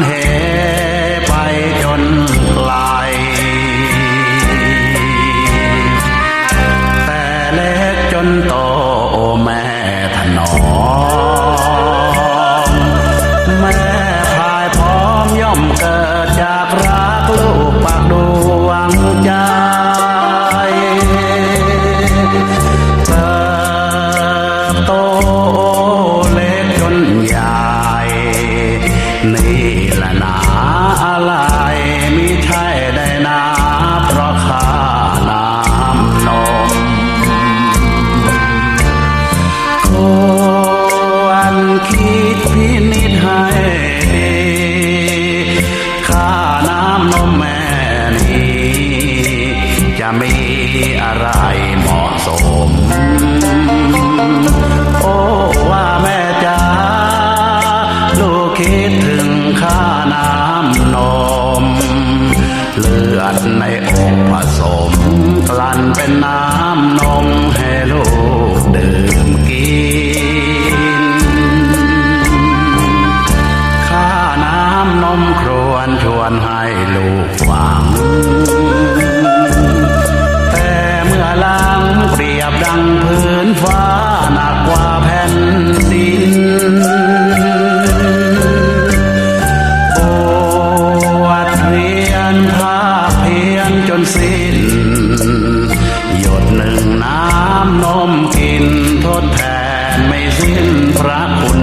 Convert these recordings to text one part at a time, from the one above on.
แห ในอกผสมกลั่นเป็นน้ำนมแห ไม่สิ้นพระคุณ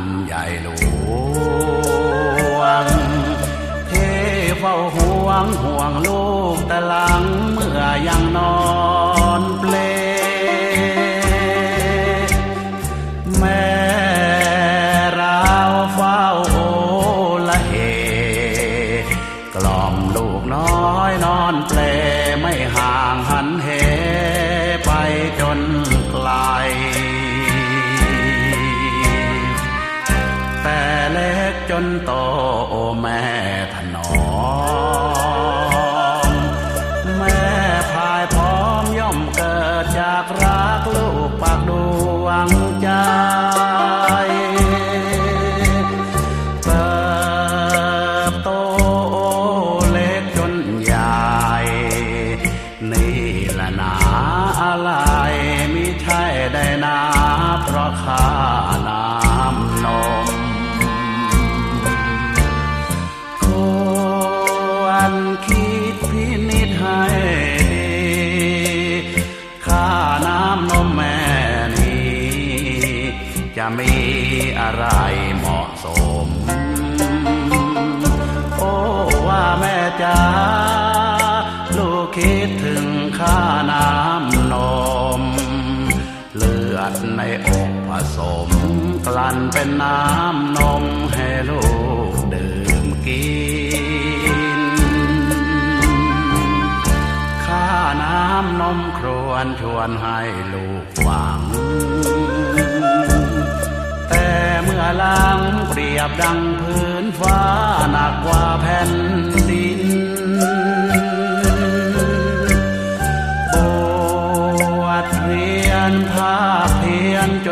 นใหญ่หลวง เทเฝ้าห่วงห่วงลูกตะลังเมื่อยังนอนเปล แม่ราเฝ้าโอละเห กล่อมลูกน้อยนอนเปลไม่ห่างหันเหไปจนไกล นโตโอแม่ถนอมแม่พายพร้อมย่อมเกิดจากรักลูกปากดู จาลูกคิดถึงข้าน้ำนม เลือดในอกผสม กลั่นเป็นน้ำนมให้ลูกดื่มกิน ข้าน้ำนมครวนชวนให้ลูกหวัง แต่เมื่อล้างเปรียบดังพื้นฟ้าหนักกว่าแผ่น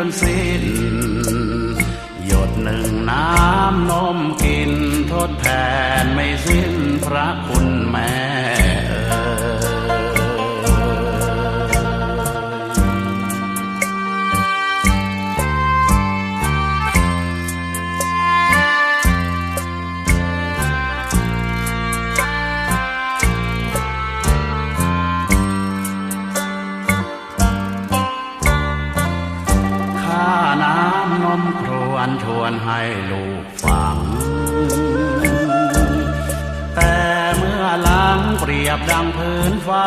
นสิ้น หยดหนึ่งน้ำนมกินทดแทนไม่สิ้นพระคุณแม่ ดังพื้นฟ้า